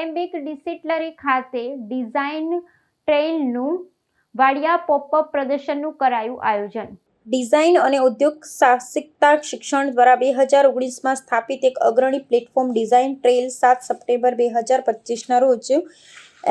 એલેમ્બિક ડિસિટલરી ખાતે design ટ્રેઇલનું Vadiya popup પ્રદર્શનનું કરાયું આયોજન. ડિઝાઇન અને ઉદ્યોગ સાહસિકતા શિક્ષણ દ્વારા બે હજાર ઓગણીસમાં સ્થાપિત એક અગ્રણી પ્લેટફોર્મ ડિઝાઇન ટ્રેલ સાત સપ્ટેમ્બર બે હજાર પચીસના રોજ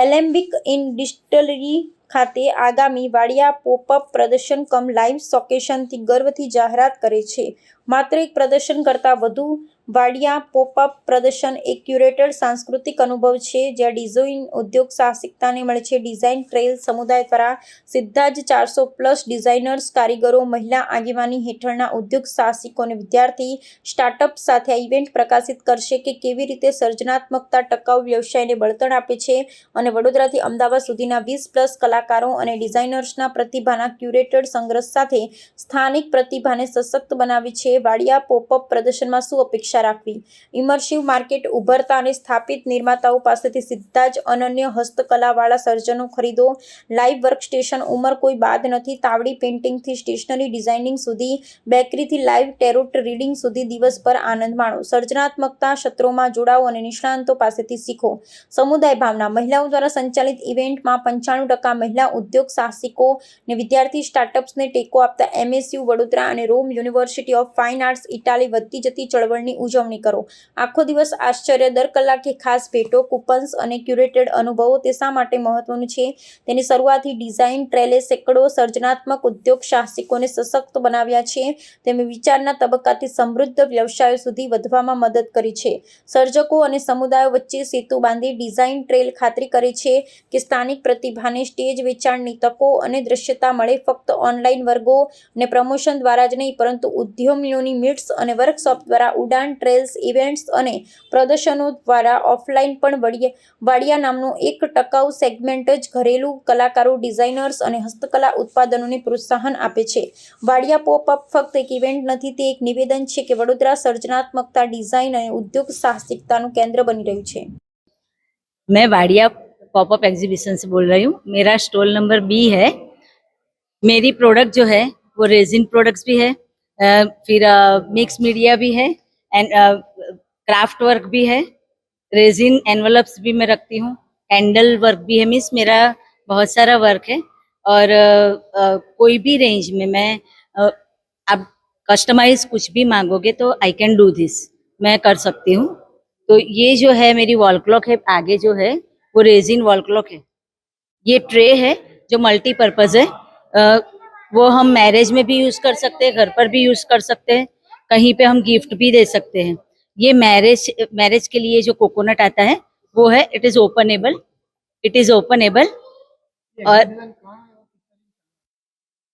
એલેમ્બિક ઇન ડિસ્ટલરી ખાતે આગામી વાડિયા પોપઅપ પ્રદર્શન કમ લાઈવ સોકેશનથી ગર્વથી જાહેરાત કરે છે. માત્ર એક પ્રદર્શન કરતાં વધુ વાડિયા પોપઅપ પ્રદર્શન એક ક્યુરેટેડ સાંસ્કૃતિક અનુભવ છે, જ્યાં ડિઝાઇન ઉદ્યોગ સાહસિકતાને મળે છે. ડિઝાઇન ટ્રેલ સમુદાય દ્વારા સીધા જ ચારસો પ્લસ ડિઝાઇનર્સ, કારીગરો, મહિલા આગેવાની હેઠળના ઉદ્યોગ સાહસિકો અને વિદ્યાર્થી સ્ટાર્ટઅપ સાથે આ ઇવેન્ટ પ્રકાશિત કરશે કે કેવી રીતે સર્જનાત્મકતા, ટકાઉ વ્યવસાયને બળતણ આપે છે અને વડોદરાથી અમદાવાદ સુધીના વીસ પ્લસ કલાકારો અને ડિઝાઇનર્સના પ્રતિભાના ક્યુરેટેડ સંગ્રહ સાથે સ્થાનિક પ્રતિભાને સશક્ત બનાવે છે. વાડિયા પોપઅપ પ્રદર્શનમાં શું અપેક્ષા રાખવી. ઇમર્સિવ માર્કેટ ઉભરતા અને સ્થાપિત નિર્માતાઓ પાસેથી સીધા જ અનન્ય હસ્તકલાવાળા સર્જનો ખરીદો. લાઇવ વર્કસ્ટેશન ઉંમર કોઈ બાદ નથી. તાવડી પેઇન્ટિંગથી સ્ટેશનરી ડિઝાઇનિંગ સુધી, બેકરીથી લાઇવ ટેરોટ રીડિંગ સુધી દિવસભર આનંદ માણો. સર્જનાત્મકતા ક્ષેત્રોમાં જોડાઓ અને નિષ્ણાંતો પાસેથી શીખો. સમુદાય ભાવના. મહિલાઓ દ્વારા સંચાલિત ઇવેન્ટમાં પંચાણું ટકા મહિલા ઉદ્યોગ સાહસિકો અને વિદ્યાર્થી સ્ટાર્ટઅપ્સને ટેકો આપતા એમએસયુ, વડોદરા અને Rome university of fine arts, Italy વધતી જતી ચળવળની ઉજવણી કરો. આખો દિવસ આશ્ચર્ય, દર કલાકે ખાસ ભેટો, કૂપન્સ અને ક્યુરેટેડ અનુભવો તે શા માટે મહત્વનું છે? તેની શરૂઆતથી ડિઝાઇન ટ્રેલે સેંકડો સર્જનાત્મક ઉદ્યોગ સાહસિકોને સશક્ત બનાવ્યા છે. તેમણે વિચારના તબક્કાથી સમૃદ્ધ વ્યવસાયો સુધી વધવામાં મદદ કરી છે. સર્જકો અને સમુદાયો વચ્ચે સેતુ બાંધી ડિઝાઇન ટ્રેલ ખાતરી કરે છે કે સ્થાનિક પ્રતિભાને સ્ટેજ વેચાણની તકો અને દૃશ્યતા મળે. ફક્ત ઓનલાઈન વર્ગો અને પ્રમોશન દ્વારા જ નહીં, પરંતુ ઉદ્યમીઓની મીટ્સ અને વર્કશોપ દ્વારા ઉડાન ટ્રેલ્સ ઇવેન્ટ્સ અને પ્રદર્શનો દ્વારા ઓફલાઈન પણ વડિયા વાડિયા નામનું એક ટકાઉ સેગમેન્ટ જ ઘરેલું કલાકારો ડિઝાઇનર્સ અને હસ્તકલા ઉત્પાદનોને પ્રોત્સાહન આપે છે વાડિયા પોપઅપ ફક્ત એક ઇવેન્ટ નથી તે એક નિવેદન છે કે વડોદરા સર્જનાત્મકતા ડિઝાઇન અને ઉદ્યોગ સાહસિકતાનું કેન્દ્ર બની રહ્યું છે मैं वाडिया पॉपअप एग्जीबिशन से बोल रही हूँ मेरा स्टॉल नंबर बी है मेरी प्रोडक्ट जो है वो रेजिन प्रोडक्ट्स भी है अ, फिर मिक्स मीडिया भी है एंड क्राफ्ट वर्क भी है रेजिन एनवलप्स भी मैं रखती हूँ कैंडल वर्क भी है मीन्स मेरा बहुत सारा वर्क है। और अ, अ, कोई भी रेंज में मैं अ, आप कस्टमाइज कुछ भी मांगोगे तो आई कैन डू दिस मैं कर सकती हूँ। तो ये जो है मेरी वॉल क्लॉक है आगे जो है वो रेजिन वॉल क्लॉक है। ये ट्रे है जो मल्टीपर्पज है अ, वो हम मैरिज में भी यूज़ कर सकते हैं घर पर भी यूज़ कर सकते हैं। कहीं पे हम गिफ्ट भी दे सकते हैं। ये मैरिज मैरिज के लिए जो कोकोनट आता है, वो है it is openable it is openable और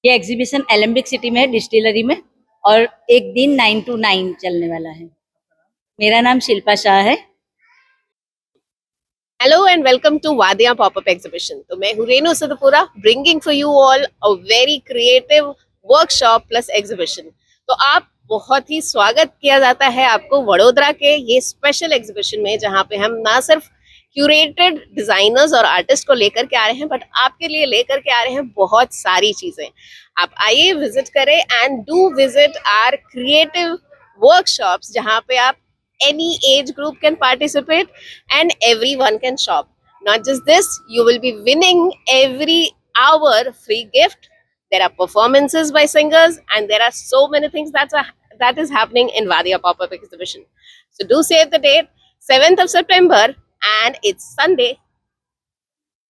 ये एग्जीबिशन एलम्बिक सिटी में है डिस्टिलरी में और एक दिन नाइन टू नाइन चलने वाला है। मेरा नाम शिल्पा शाह है। Hello and welcome to Wadia Pop-up Exhibition. तो मैं हूँ Renu Sadpura bringing for you all a very creative workshop plus exhibition तो आप बहुत ही स्वागत किया जाता है आपको वडोदरा के ये स्पेशल एग्जीबिशन में जहाँ पे हम ना सिर्फ़ क्यूरेटेड डिजाइनर्स और आर्टिस्ट को लेकर के आ रहे हैं बट आपके लिए लेकर के आ रहे हैं बहुत सारी चीज़ें आप आइए विज़िट करें and do visit our creative workshops जहाँ पे आप any age group can participate and everyone can shop. Not just this, you will be winning every hour free gift. There are performances by singers, and there are so many things that's a, that is happening in Vadia Pop Up Exhibition. So do save the date, 7th of September, and it's Sunday,